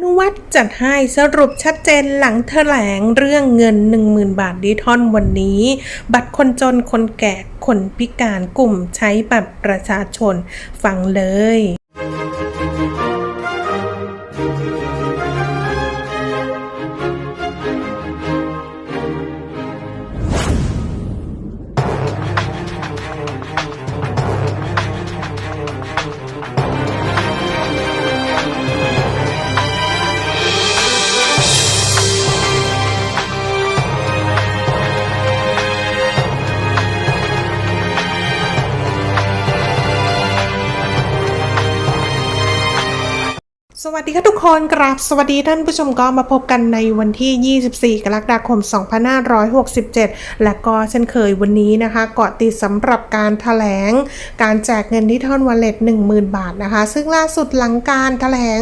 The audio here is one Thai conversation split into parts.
นุวัตจัดให้สรุปชัดเจนหลังแถลงเรื่องเงิน 10,000 บาทดิทอนวันนี้ บัตรคนจนคนแก่คนพิการกลุ่มใช้บัตรประชาชน ฟังเลย วัสดีค่ะทุกคนกราบสวัสดีท่านผู้ชมก็มาพบกันในวันที่ 24 กรกฎาคม 2567 และก็เช่นเคยวันนี้นะคะเกาะติดสำหรับการถแถลง การแจกเงินที่ท่อนวอลเล็ต10,000 บาทนะคะ ซึ่งล่าสุดหลังการถแถลง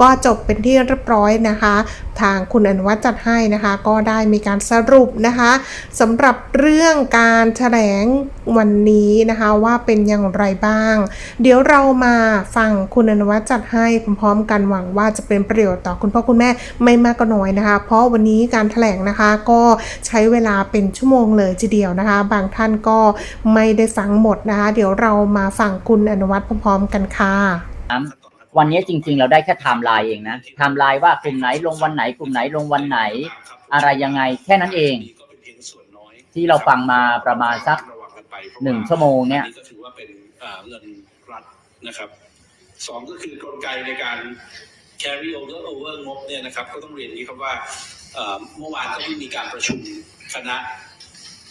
ก็จบเป็นที่เรียบร้อยนะคะ ทางคุณอนุวัฒน์จัดให้นะคะ ก็ได้มีการสรุปนะคะสำหรับเรื่องการแถลงวันนี้นะคะว่าเป็นอย่างไรบ้าง เดี๋ยวเรามาฟังคุณอนุวัฒน์จัดให้พร้อมๆกันหวังว่าจะเป็นประโยชน์ต่อคุณพ่อคุณแม่ไม่มากก็น้อยนะคะ เพราะวันนี้การแถลงนะคะก็ใช้เวลาเป็นชั่วโมงเลยทีเดียวนะคะ บางท่านก็ไม่ได้ฟังหมดนะคะ เดี๋ยวเรามาฟังคุณอนุวัฒน์พร้อมๆกันค่ะวันนี้จริง ๆ เราได้แค่ไทม์ไลน์เองนะไทม์ไลน์ว่ากลุ่มไหนลงวันไหน กลุ่มไหนลงวันไหน อะไรยังไง แค่นั้นเอง ที่เราฟังมาประมาณสักหนึ่งชั่วโมงเนี่ยเงินรัฐนะครับ สองก็คือกลไกในการ carry over over งบเนี่ยนะครับ ก็ต้องเรียนอย่างนี้ครับว่าเอ่อเมื่อวานก็ได้มีการประชุมคณะ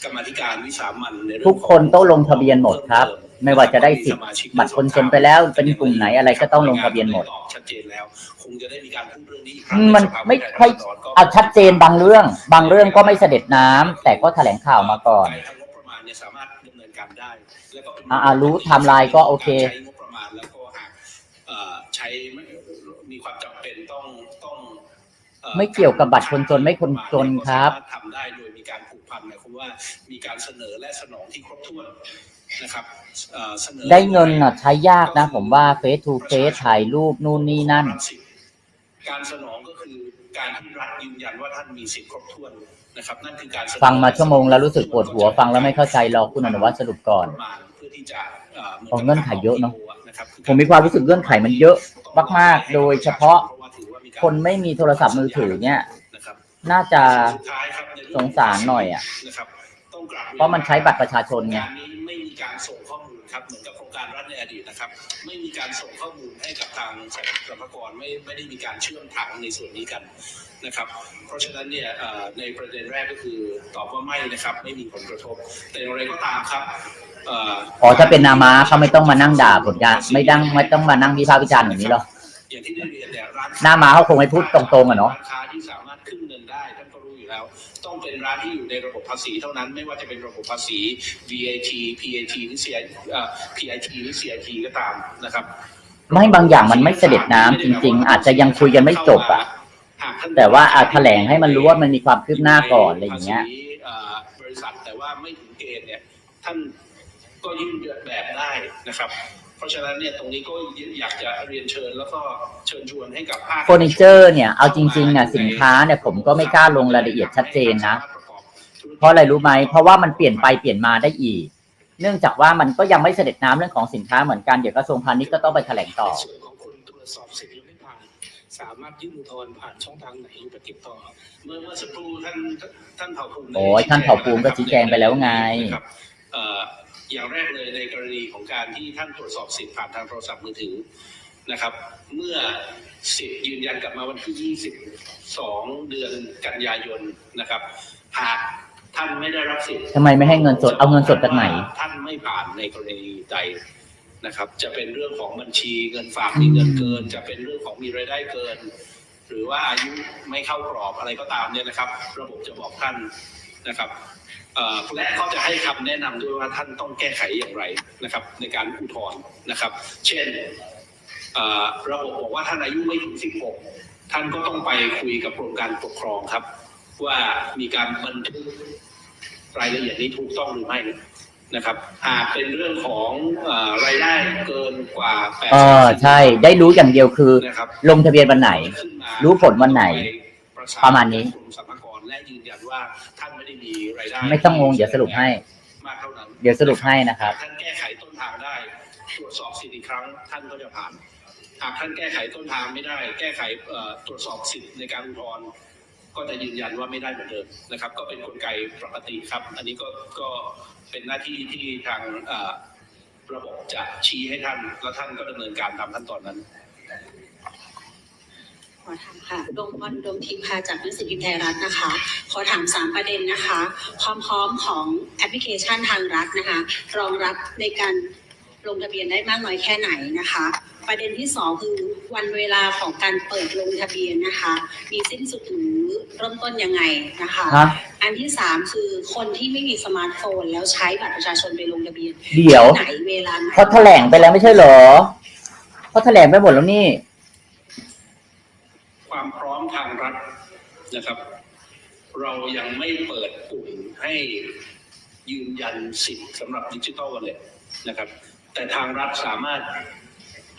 กรรมาธิการวิสามันในเรื่องทุกคนต้องลงทะเบียนหมดครับ ไม่ว่าจะได้สิทธิ์บัตรคนจนไปแล้วเป็นกลุ่มไหนอะไรก็ต้องลงทะเบียนหมดชัดเจนแล้วคงจะได้มีการพูดเรื่องนี้อีกคอืรั้งมมันใสภาไม่ผู้แทนค่อยราษฎรก็เอาชัดเจนบางเรื่อง บางเรื่องก็ไม่เสด็จน้ำแต่ก็แถลงข่าวมาก่อนทางงบประมาณเนี่ยสามารถดำเนินการได้แล้วก็เป็นอ่าอ่ารู้ไทม์ไลน์ก็โอเค ม่มีความจำเป็นต้องต้องอ่อไม่เกี่ยวกับบัตรคนจนไม่คนจนครับก็สามารถทำได้โดยมีการผูกพันหมายความว่ามีการเสนอและสนองที่ครบถ้วนนะครับเอ่อสนอได้เงินอะใช้ยากนะ ผมว่าเฟซทูเฟซถ่ายรูปนู่นนี่นั่น การสนองก็คือการที่รัฐยืนยันว่าท่านมีสิทธิ์ครบถ้วนนะครับนั่นคือการเสนอฟังมาชั่วโมงแล้วรู้สึกปวดหัวฟังแล้วไม่เข้าใจรอคุณอนุวัฒน์สรุปก่อนเพื่อที่จะเอ่ออ๋อเงื่อนไขเยอะเนอะนะครับผมมีความรู้สึกเงื่อนไขมันเยอะ มากๆ โดยเฉพาะคนไม่มีโทรศัพท์มือถือเนี่ยนะครับน่าจะสุดท้ายครับในสงสารหน่อยอะนะครับต้องกลับเพราะมันใช้บัตรประชาชนไงงา นนี้ไม่มีการส่งข้อมูลครับเหมือนกับโครงการรัฐในอดีตนะครับ ไม่มีการส่งข้อมูลให้กับทางสรรพากรไม่ไม่ได้มีการเชื่อมทางในส่วนนี้กันนะครับ เพราะฉะนั้นเนี่ยเอ่อในประเด็นแรกก็คือตอบว่าไม่นะครับ ไม่มีผลกระทบ แต่อย่างไรก็ตามครับเอ๋อถ้าเป็นนามาเขาไม่ต้องมานั่งด่าผลงานไม่ดังไม่ต้องมานั่งวิพากษ์วิจารณ์อย่างนี้หรอกอย่างที่ได้เรียนเนี่ยร้านหน้าม้าเขาคงไม่พูดตรงๆอะเนาะ แล้ว ต้องเป็นร้านที่อยู่ในระบบภาษีเท่านั้นไม่ว่าจะเป็นระบบภาษี VAT PAT หรือ CI เอ่อ PIT หรือ CIT ก็ตามนะครับ ไม่บางอย่างมันไม่เสด็จน้ำจริง ๆ อาจจะยังคุยกันไม่จบอะหากท่นแต่ว่าอาจแถลงให้มันรู้ว่ามันมีความคืบหน้าก่อนอะไรอย่างเงี้ยภษีอ่าบริษัทแต่ว่าไม่ถึงเกณฑ์เนี่ยท่านก็ยื่นแบบได้นะครับ เพราะฉะนั้นเนี่ยตรงนี้ก็อยากจะเรียนเชิญแล้วก็เชิญชวนให้กับภาคเฟอร์นิเจอร์เนี่ยเอาจริงๆน่ะสินค้าเนี่ยผมก็ไม่กล้าลงรายละเอียดชัดเจนนะ เพราะอะไรรู้ไหมเพราะว่ามันเปลี่ยนไปเปลี่ยนมาได้อีก เนื่องจากว่ามันก็ยังไม่เสด็จน้ำเรื่องของสินค้าเหมือนกันเดี๋ยวกระทรวงพาณิชย์ก็ต้องไปแถลงต่อในส่วนของคนตรวจสอบสิทธิ์หรือไม่ผ่านสามารถยื่นอุทธรณ์ผ่านช่องทางไหนหรือไปติดต่อ เมื่อเมื่อสักครู่ท่านท่านเผ่าภูมิโอ้ยท่านเผ่าภูมิก็ชี้แจงไปแล้วไงนะครับเอ่ออย่างแรกเลยในกรณีของการที่ท่านตรวจสอบสิทธิ์ผ่านทางโทรศัพท์มือถือนะครับ เมื่อสิทธิ์ยืนยันกลับมาวันที่ 22 เดือนกันยายนนะครับหากท่านไม่ได้รับสิทธิ์ทำไมไม่ให้เงินสดเอาเงินสดจากไหน ท่านไม่ผ่านในกรณีใดนะครับ จะเป็นเรื่องของบัญชีเงินฝากมีเงินเกิน จะเป็นเรื่องของมีรายได้เกิน หรือว่าอายุไม่เข้ากรอบอะไรก็ตามเนี่ยนะครับ ระบบจะบอกท่านนะครับเอ่อ และก็จะให้คำแนะนำด้วยว่าท่านต้องแก้ไขอย่างไรนะครับ ในการอุทธรณ์นะครับ เช่นเอ่อระบบบอกว่าท่านอายุไม่ถึง 16 ท่านก็ต้องไปคุยกับกรมการปกครองครับ ว่ามีการบันทึกรายละเอียดนี้ถูกต้องหรือไม่นะครับหากเป็นเรื่องของเอ่อรายได้เกินกว่า8เออใช่ ได้รู้อย่างเดียวคือนะครับลงทะเบียนวันไหนขึ้นมารู้ผลวันไหน ประมาณนี้ ว่าท่านไม่ได้มีรายได้ไม่ต้องงงเดี๋ยวสรุปให้ มากเท่านั้นเดี๋ยวสรุปให้นะครับ ท่านแก้ไขต้นทางได้ ตรวจสอบสิทธิ์อีกครั้ง ท่านก็จะผ่าน หากท่านแก้ไขต้นทางไม่ได้ แก้ไขเอ่อตรวจสอบสิทธิ์ในการอุทธรณ์ก็จะยืนยันว่าไม่ได้เหมือนเดิมนะครับ ก็เป็นกลไกปกติครับ อันนี้ก็ก็เป็นหน้าที่ที่ทางเอ่อระบบจะชี้ให้ท่านแล้วท่านก็ดำเนินการตามขั้นตอนนั้นข อถามค่ะดวงพรดวงทิพย์ค่ะจากหนังสือพิมพ์ไทยรัฐนะคะ ขอถามสามประเด็นนะคะ ความพร้อมของแอปพลิเคชันทางรัฐนะคะ รองรับในการลงทะเบียนได้มากน้อยแค่ไหนนะคะ ประเด็นที่สองคือวันเวลาของการเปิดลงทะเบียนนะคะ มีสิ้นสุดหรือเริ่มต้นยังไงนะคะฮะอันที่สามคือคนที่ไม่มีสมาร์ทโฟน แล้วใช้บัตรประชาชนไปลงทะเบียนเดี๋ยวที่ไหนเวลาไหน เขาแถลงไปแล้วไม่ใช่เหรอเขาแถลงไปหมดแล้วนี่ ความพร้อมทางรัฐ นะครับ เรายังไม่เปิดกลุ่มให้ยืนยันสิทธิ์สำหรับดิจิทัลวอลเล็ตนะครับ แต่ทางรัฐสามารถ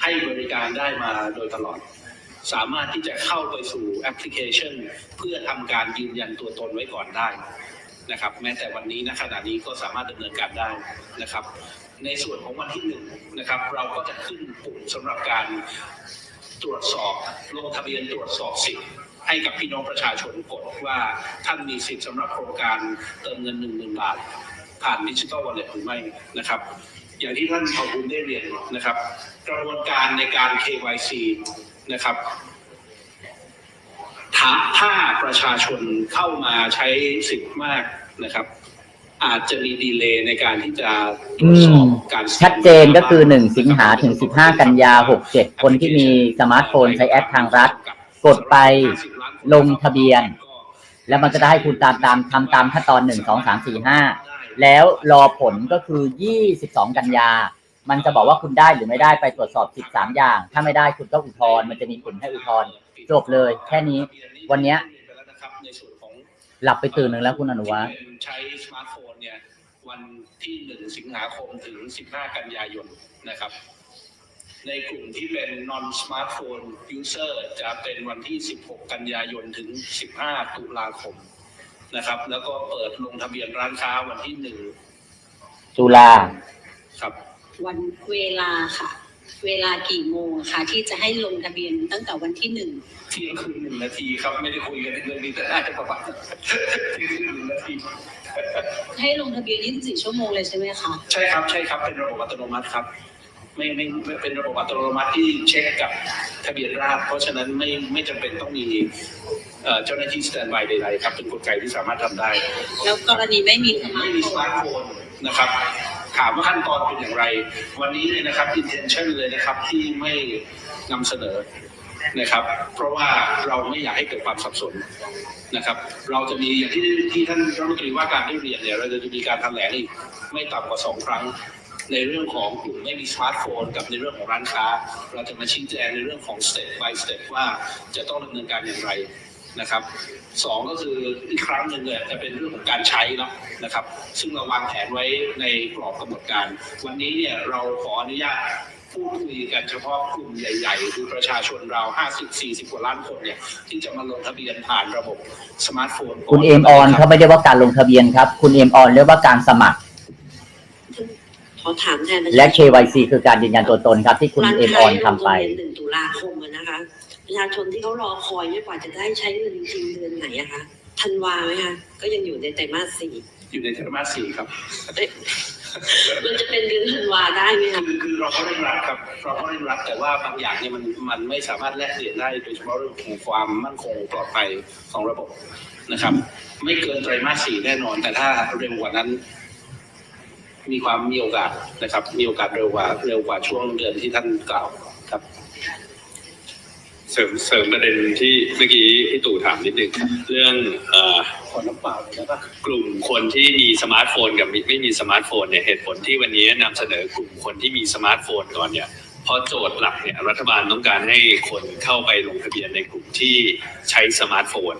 ให้บริการได้มาโดยตลอด สามารถที่จะเข้าไปสู่แอปพลิเคชัน เพื่อทำการยืนยันตัวตนไว้ก่อนได้นะครับ แม้แต่วันนี้ณขณะนี้ก็สามารถดำเนินการได้นะครับ ในส่วนของวันที่หนึ่งนะครับ เราก็จะขึ้นปุ่มสำหรับการตรวจสอบลงทะเบียนตรวจสอบสิทธิ์ ให้กับพี่น้องประชาชนกดว่าท่านมีสิทธิ์สำหรับโครงการเติมเงินหนึ่งหมื่นบาท ผ่านดิจิทัลวอลเล็ตหรือไม่นะครับ อย่างที่ท่านขอบุญได้เรียนนะครับ กระบวนการในการ KYC นะครับถ้าถ้าประชาชนเข้ามาใช้สิทธิ์มากนะครับ อาจจะมีดีเลย์ในการที่จะตรวจสอบการชัดเจนก็คือหนึ่งสิงหาถึงสิบห้ากันยาหกเจ็ดคนที่มีสมาร์ทโฟนใช้แอปทางรัฐ กดไปลงทะเบียน แล้วมันจะได้ให้คุณตามตามทำตามขั้นตอนหนึ่งสองสามสี่ห้าแล้วรอผลก็คือยี่สิบสองกันยา มันจะบอกว่าคุณได้หรือไม่ได้ไปตรวจสอบสิบสามอย่าง ถ้าไม่ได้คุณก็อุทธรณ์มันจะมีผลให้อุทธรณ์จบเลยแค่นี้ วันเนี้ยหลับไปตื่นหนึ่งแล้วคุณอนุวัฒน์ใช้สมาร์ทโฟนเนี่ยวันที่1สิงหาคมถึง15กันยายนนะครับ ในกลุ่มที่เป็น non smartphone user จะเป็นวันที่ 16 กันยายนถึง 15 ตุลาคมนะครับ แล้วก็เปิดลงทะเบียนร้านค้าวันที่ตุลา1ครับ วันเวลาค่ะ เวลากี่โมงคะที่จะให้ลงทะเบียนตั้งแต่วันที่หนึ่งเที่ยงคืนหนึ่งนาทีครับไม่ได้คุยกันเรื่องนี้แต่น่าจะประมาณเที่ยงคืนหนึ่งนาทีให้ลงทะเบียน24ชั่วโมงเลยใช่ไหมคะ ใช่ครับใช่ครับเป็นระบบอัตโนมัติครับ ไม่ไม่ไม่เป็นระบบอัตโนมัติที่เช็คกับทะเบียนราษฎร์เพราะฉะนั้นไม่ไม่จำเป็นต้องมีเอ่อเจ้าหน้าที่สแตนบายใดๆครับเป็นกลไกที่สามารถทำได้ แล้วกรณีไม่มีสมาไม่ร์ทมีโฟสมาร์ทนโฟนนะครับ ถามว่าขั้นตอนเป็นอย่างไร วันนี้เลยนะครับ intention เลยนะครับที่ไม่นำเสนอนะครับ เพราะว่าเราไม่อยากให้เกิดความสับสนนะครับ เราจะมีอย่างที่ที่ท่านรัฐมนตรีว่าการได้เรียนเนี่ยเราจะมีการแถลงอีกไม่ต่ำกว่าสองครั้ง ในเรื่องของกลุ่มไม่มีสมาร์ทโฟน กับในเรื่องของร้านค้า เราจะมาชี้แจงในเรื่องของ step by step ว่าจะต้องดำเนินการอย่างไรนะครับสองก็คืออีกครั้งหนึ่งเนี่ยจะเป็นเรื่องของการใช้เนาะนะครับ ซึ่งเราวางแผนไว้ในกรอบกำหนดการ วันนี้เนี่ยเราขออนุญาตพูดคุยกันเฉพาะกลุ่มใหญ่ๆ คือประชาชนเรา 50-40 กว่าล้านคนเนี่ยที่จะมาลงทะเบียนผ่านระบบสมาร์ทโฟน คุณเอมออนเขาไม่ได้ว่าการลงทะเบียนครับ คุณเอมออนเรียกว่าการสมัคร ขอถามแทนและ KYC คือการยืนยันตัวตนครับ ที่คุณเอมออนทำไปหนึ่งตุลาคมอะนะคะ ประชาชนที่เขารอคอยเนี่ยกว่าจะได้ใช้เงินจริงๆเดือนไหนอะคะธันวาไหมคะก็ยังอยู่ในไตรมาสสี่อยู่ในไตรมาสสี่ครับ เอ๊ะมันจะเป็นเดือนธันวาได้ไหมคะคือคือเราก็เร่งรัดครับเราก็เร่งรัดแต่ว่าบางอย่างเนี่ยมันมันไม่สามารถแลกเปลี่ยนได้โดยเฉพาะเรื่องของความมั่นคงปลอดภัยของระบบนะครับ ไม่เกินไตรมาสสี่แน่นอน แต่ถ้าเร็วกว่านั้น มีความมีโอกาสนะครับ มีโอกาสเร็วกว่าเร็วกว่าช่วงเดือนที่ท่านกล่าวครับเสริมเสริมประเด็นที่เมื่อกี้พี่ตู่ถามนิดนึงเรื่องเอ่อขอน้ำเปล่าเลยนะกลุ่มคนที่มีสมาร์ทโฟนกับไม่ไม่มีสมาร์ทโฟนเนี่ยเหตุผลที่วันนี้นำเสนอกลุ่มคนที่มีสมาร์ทโฟนก่อนเนี่ย เพราะโจทย์หลักเนี่ยรัฐบาลต้องการให้คนเข้าไปลงทะเบียนในกลุ่มที่ใช้สมาร์ทโฟน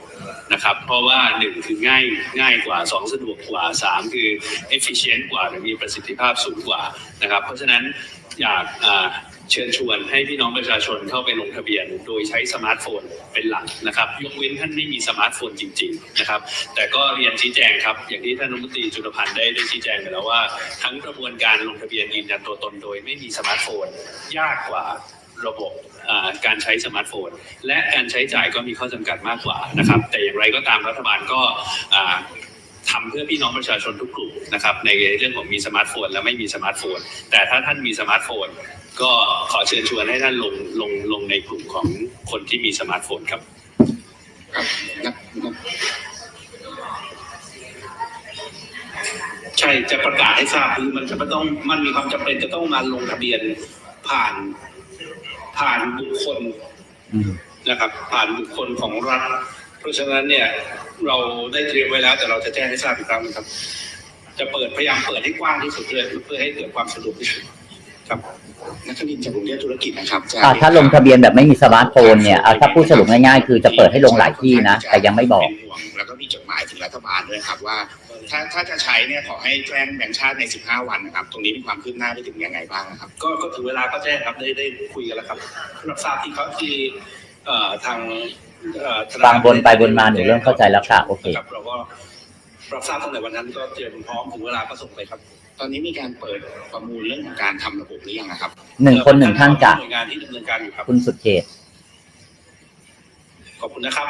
นะครับ เพราะว่าหนึ่งคือง่ายง่ายกว่าสองสะดวกกว่าสามคือ efficient กว่าหรือมีประสิทธิภาพสูงกว่านะครับ เพราะฉะนั้นอยากอ่า เชิญชวนให้พี่น้องประชาชนเข้าไปลงทะเบียน โดยใช้สมาร์ทโฟนเป็นหลักนะครับ ยกเว้นท่านไม่มีสมาร์ทโฟนจริง ๆ นะครับ แต่ก็เรียนชี้แจงครับ อย่างที่ท่านรัฐมนตรีจุลพันธ์ได้ได้ชี้แจงไปแล้วว่า ทั้งกระบวนการลงทะเบียนยืนยันตัวตนโดยไม่มีสมาร์ทโฟนยากกว่าระบบการใช้สมาร์ทโฟน และการใช้จ่ายก็มีข้อจำกัดมากกว่านะครับ แต่อย่างไรก็ตามรัฐบาลก็อ่าทำเพื่อพี่น้องประชาชนทุกกลุ่มนะครับในเรื่องของมีสมาร์ทโฟนและไม่มีสมาร์ทโฟน แต่ถ้าท่านมีสมาร์ทโฟน ก็ขอเชิญชวนให้ท่านลงลงลงในกลุ่มของคนที่มีสมาร์ทโฟนครับใช่จะประกาศให้ทราบคือมันจะไม่ต้องมันมีความจำเป็นจะต้องมาลงทะเบียนผ่านผ่านบุคคลอืมนะครับ ผ่านบุคคลของรัฐ เพราะฉะนั้นเนี่ย เราได้เตรียมไว้แล้ว แต่เราจะแจ้งให้ทราบอีกครั้งหนึ่งครับ จะเปิดพยายามเปิดให้กว้างที่สุดเลยเพื่อให้เกิดความสะดวกที่สุดครับ นักธุรกิจจากกรุงเทพธุรกิจนะครับจะอ่าถ้าลงทะเบียนแบบไม่มีสมาร์ทโฟนเนี่ยอ่าถ้าพูดสรุปง่ายๆ คือจะเปิดให้ลงหลายที่นะ แต่ยังไม่บอกเป็นห่วงแล้วก็มีจดหมายถึงรัฐบาลด้วยครับว่า ถ้าถ้าจะใช้เนี่ยขอให้แจ้งแบ่งค์ชาติใน 15 วันนะครับ ตรงนี้มีความคืบหน้าไปถึงยังไงบ้างนะครับ ก็ก็ถึงเวลาก็แจ้งครับได้ได้คุยกันแล้วครับรับทราบที่เขาที่เอ่อทางเอ่อธนาครฟังบนไปบนมาหนูเริ่มเข้าใจแล้วค่ะโอเค รับเราก็รับทราบตั้งแต่วันนั้นก็เตรียมพร้อมถึงเวลาก็ส่งไปครับ ตอนนี้มีการเปิดประมูลเรื่องของการทำระบบหรือยังนะครับหนึ่งคนหนึ่งท่านจากหน่วยงานที่ดำเนินการอยู่ครับ คุณสุดเขต ขอบคุณนะครับ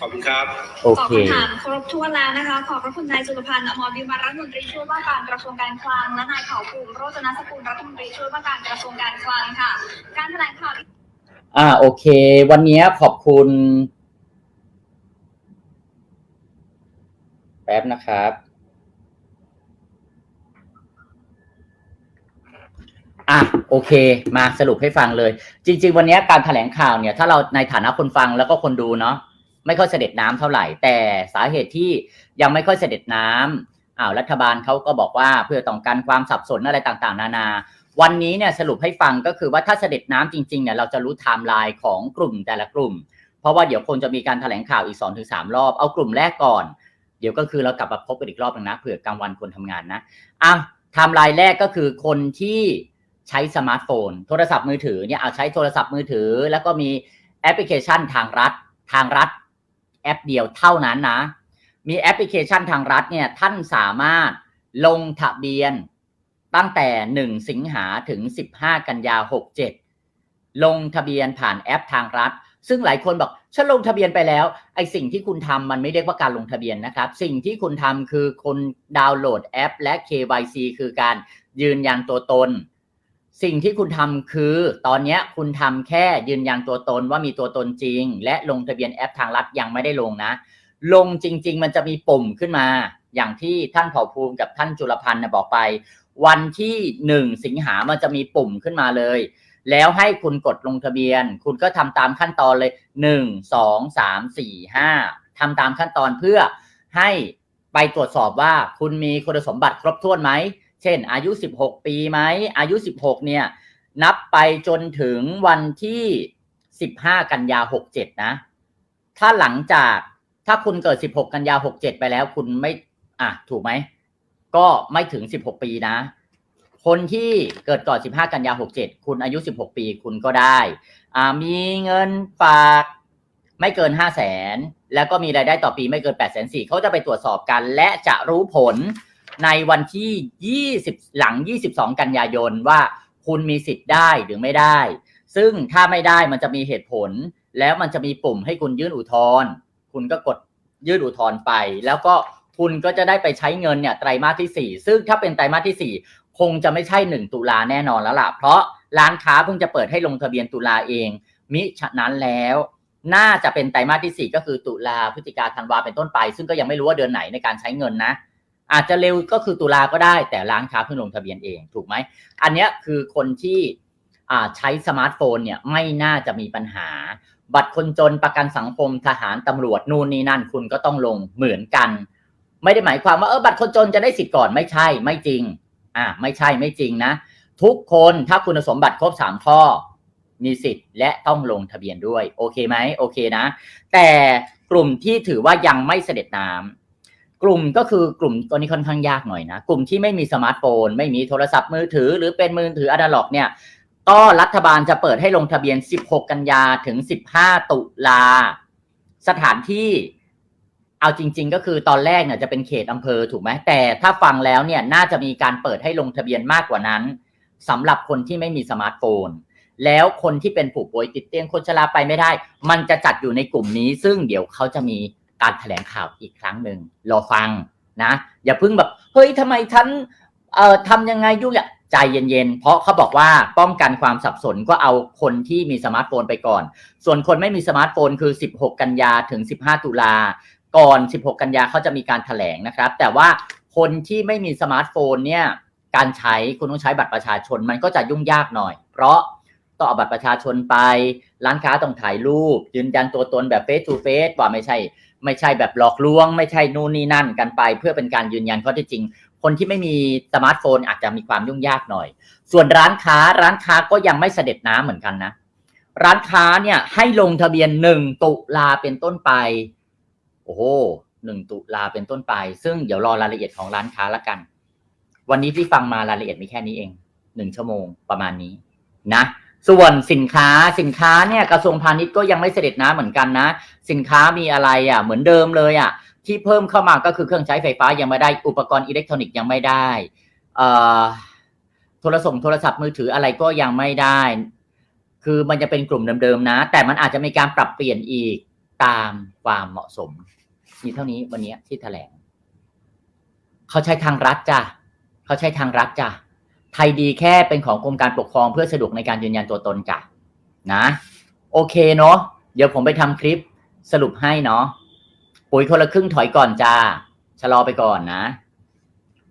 ขอบคุณครับ โอตอบเค คำถามครบถ้วนแล้วนะคะ ขอบพระคุณนายจุลพันธ์อมรวิมลรัฐมนตรีช่วยว่าการกระทรวงการคลัง และนายเผ่าภูมิโรจนสกุลรัฐมนตรีช่วยว่าการกระทรวงการคลังค่ะ การแถลงข่าว อ่าโอเค วันนี้ขอบคุณ แป๊บนะครับ อะโอเค มาสรุปให้ฟังเลย จริง ๆ วันนี้การแถลงข่าวเนี่ย ถ้าเราในฐานะคนฟังแล้วก็คนดูเนาะไม่ค่อยเสด็จน้ำเท่าไหร่ แต่สาเหตุที่ยังไม่ค่อยเสด็จน้ำอ้าวรัฐบาลเขาก็บอกว่าเพื่อต้องการความสับสนอะไรต่างๆ นานา วันนี้เนี่ยสรุปให้ฟังก็คือว่าถ้าเสด็จน้ำจริงๆเนี่ยเราจะรู้ไทม์ไลน์ของกลุ่มแต่ละกลุ่ม เพราะว่าเดี๋ยวคงจะมีการแถลงข่าวอีก2องถึงสามรอบเอากลุ่มแรกก่อน เดี๋ยวก็คือเรากลับมาพบกันอีกรอบนึงนะเผื่อกลางวันคนทำงานนะอะไทม์ไลน์แรกก็คือคนที่ ใช้สมาร์ทโฟน โทรศัพท์มือถือเนี่ยเอาใช้โทรศัพท์มือถือ แล้วก็มีแอปพลิเคชันทางรัฐ ทางรัฐแอปเดียวเท่านั้นนะ มีแอปพลิเคชันทางรัฐเนี่ยท่านสามารถลงทะเบียนตั้งแต่ 1 สิงหาถึง 15 กันยา 67 ลงทะเบียนผ่านแอปทางรัฐ ซึ่งหลายคนบอกฉันลงทะเบียนไปแล้วไอสิ่งที่คุณทำมันไม่เรียกว่าการลงทะเบียนนะครับ สิ่งที่คุณทำคือคุณดาวน์โหลดแอป และ KYC คือการยืนยันตัวตน สิ่งที่คุณทำคือ ตอนนี้คุณทำแค่ยืนยันตัวตนว่ามีตัวตนจริง และลงทะเบียนแอปทางรัฐยังไม่ได้ลงนะ ลงจริง ๆ มันจะมีปุ่มขึ้นมา อย่างที่ท่านเผ่าภูมิกับท่านจุลพันธ์นะบอกไป วันที่หนึ่งสิงหามันจะมีปุ่มขึ้นมาเลย แล้วให้คุณกดลงทะเบียน คุณก็ทำตามขั้นตอนเลยหนึ่งสองสามสี่ห้าทำตามขั้นตอนเพื่อให้ไปตรวจสอบว่าคุณมีคุณสมบัติครบถ้วนไหม เช่น อายุ 16 ปีไหมอายุ 16 เนี่ย นับไปจนถึงวันที่ 15 กันยา 67 นะ ถ้าหลังจากถ้าคุณเกิด 16 กันยา 67 ไปแล้ว คุณไม่อะถูกไหม ก็ไม่ถึง 16 ปีนะ คนที่เกิดก่อน 15 กันยา 67 คุณอายุ 16 ปีคุณก็ได้ อ่ามีเงินฝากไม่เกิน 5 0 0แสนแล้วก็มีรายได้ต่อปีไม่เกิน8 4 0 0 0เขาจะไปตรวจสอบกัน และจะรู้ผล ในวันที่ 20 หลัง 22 กันยายนว่าคุณมีสิทธิ์ได้หรือไม่ได้ ซึ่งถ้าไม่ได้มันจะมีเหตุผล แล้วมันจะมีปุ่มให้คุณยื่นอุทธรณ์คุณก็กดยื่นอุทธรณ์ไป แล้วก็คุณก็จะได้ไปใช้เงินเนี่ยไตรมาสที่ 4 ซึ่งถ้าเป็นไตรมาสที่ 4 คงจะไม่ใช่ 1 ตุลาแน่นอนแล้วล่ะ เพราะร้านค้าเพิ่งจะเปิดให้ลงทะเบียนตุลาเอง มิฉะนั้นแล้ว น่าจะเป็นไตรมาสที่ 4 ก็คือตุลาพฤศจิกาธันวาเป็นต้นไป ซึ่งก็ยังไม่รู้ว่าเดือนไหนในการใช้เงินนะ อาจจะเร็วก็คือตุลาก็ได้ แต่ร้านค้าเพิ่งลงทะเบียนเองถูกไหม อันนี้คือคนที่ใช้สมาร์ทโฟนเนี่ยไม่น่าจะมีปัญหา บัตรคนจนประกันสังคมทหารตำรวจนู่นนี่นั่นคุณก็ต้องลงเหมือนกัน ไม่ได้หมายความว่าเออบัตรคนจนจะได้สิทธิ์ก่อนไม่ใช่ ไม่จริงอ่าไม่ใช่ไม่จริงนะ ทุกคนถ้าคุณสมบัติครบสามข้อมีสิทธิ์และต้องลงทะเบียนด้วย โอเคไหมโอเคนะ แต่กลุ่มที่ถือว่ายังไม่เสด็จน้ำ กลุ่มก็คือกลุ่มตัวนี้ค่อนข้างยากหน่อยนะ กลุ่มที่ไม่มีสมาร์ทโฟน ไม่มีโทรศัพท์มือถือ หรือเป็นมือถืออะนาล็อกเนี่ย ก็รัฐบาลจะเปิดให้ลงทะเบียน 16 กันยาถึง 15 ตุลา สถานที่เอาจริง ๆ ก็คือตอนแรกเนี่ยจะเป็นเขตอำเภอถูกไหมแต่ถ้าฟังแล้วเนี่ยน่าจะมีการเปิดให้ลงทะเบียนมากกว่านั้นสำหรับคนที่ไม่มีสมาร์ทโฟน แล้วคนที่เป็นผู้ป่วยติดเตียงคนชราไปไม่ได้ มันจะจัดอยู่ในกลุ่มนี้ ซึ่งเดี๋ยวเขาจะมี การแถลงข่าวอีกครั้งหนึ่งรอฟังนะ อย่าเพิ่งแบบ เฮ้ยทำไมฉันเอ่อทำยังไงยุ่งเนี่ยใจเย็นๆ เพราะเขาบอกว่าป้องกันความสับสนก็เอาคนที่มีสมาร์ทโฟนไปก่อน ส่วนคนไม่มีสมาร์ทโฟนคือ 16 กันยาถึง 15 ตุลา ก่อน 16 กันยาเขาจะมีการถแถลงนะครับ แต่ว่าคนที่ไม่มีสมาร์ทโฟนเนี่ย การใช้คุณต้องใช้บัตรประชาชนมันก็จะยุ่งยากหน่อย เพราะต้องเอาบัตรประชาชนไป ร้านค้าต้องถ่ายรูป ยืนยันตัวตนแบบเฟซทูเฟซว่าไม่ใช่ ไม่ใช่แบบหลอกลวง ไม่ใช่นู่นนี่นั่นกันไป เพื่อเป็นการยืนยันข้อท็จจริง คนที่ไม่มีสมาร์ทโฟนอาจจะมีความยุ่งยากหน่อย ส่วนร้านค้าร้านค้าก็ยังไม่เสด็จน้ำเหมือนกันนะ ร้านค้าเนี่ยให้ลงทะเบียนหนึ่งตุลาเป็นต้นไป โอ้โหหนึ่งตุลาเป็นต้นไป ซึ่งเดี๋ยวรอรายละเอียดของร้านค้าละกัน วันนี้ที่ฟังมารายละเอียดมีแค่นี้เองหนึ่งชั่วโมงประมาณนี้นะ ส่วนสินค้าสินค้าเนี่ยกระทรวงพาณิชย์ก็ยังไม่เสด็จน้ำเหมือนกันนะ สินค้ามีอะไรอะเหมือนเดิมเลยอะที่เพิ่มเข้ามาก็คือเครื่องใช้ไฟฟ้ายังไม่ได้อุปกรณ์อิเล็กทรอนิกส์ยังไม่ได้โทรศัพท์โทรศัพท์มือถืออะไรก็ยังไม่ได้ คือมันจะเป็นกลุ่มเดิมๆนะ แต่มันอาจจะมีการปรับเปลี่ยนอีกตามความเหมาะสมมีเท่านี้วันนี้ที่แถลง เขาใช้ทางรัฐจ้ะเขาใช้ทางรัฐจ้ะ ไทยดีแค่เป็นของกรมการปกครองเพื่อสะดวกในการยืนยันตัวตนจ้ะนะโอเคเนาะเดี๋ยวผมไปทำคลิปสรุปให้เนาะปุ๋ยคนละครึ่งถอยก่อนจ้าชะลอไปก่อนนะ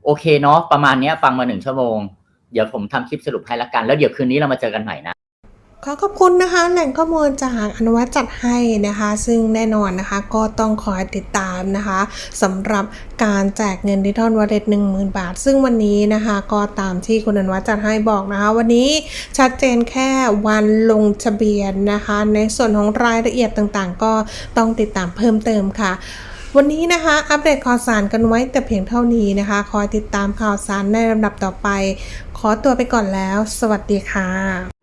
โอเคเนาะประมาณนี้ฟังมาหนึ่งชั่วโมง เดี๋ยวผมทำคลิปสรุปให้ละกัน แล้วเดี๋ยวคืนนี้เรามาเจอกันใหม่นะ ขอขอบคุณนะคะ แหล่งข้อมูลจากอนุวัตจัดให้นะคะ ซึ่งแน่นอนนะคะก็ต้องคอยติดตามนะคะสำหรับการแจกเงินดิจิทัลวอลเล็ตหนึ่งหมื่นบาท ซึ่งวันนี้นะคะก็ตามที่คุณอนุวัตจัดให้บอกนะคะ วันนี้ชัดเจนแค่วันลงทะเบียนนะคะ ในส่วนของรายละเอียดต่างๆ ก็ต้องติดตามเพิ่มเติมค่ะวันนี้นะคะ อัปเดตข่าวสารกันไว้แต่เพียงเท่านี้นะคะ คอยติดตามข่าวสารในลำดับต่อไป ขอตัวไปก่อนแล้ว สวัสดีค่ะ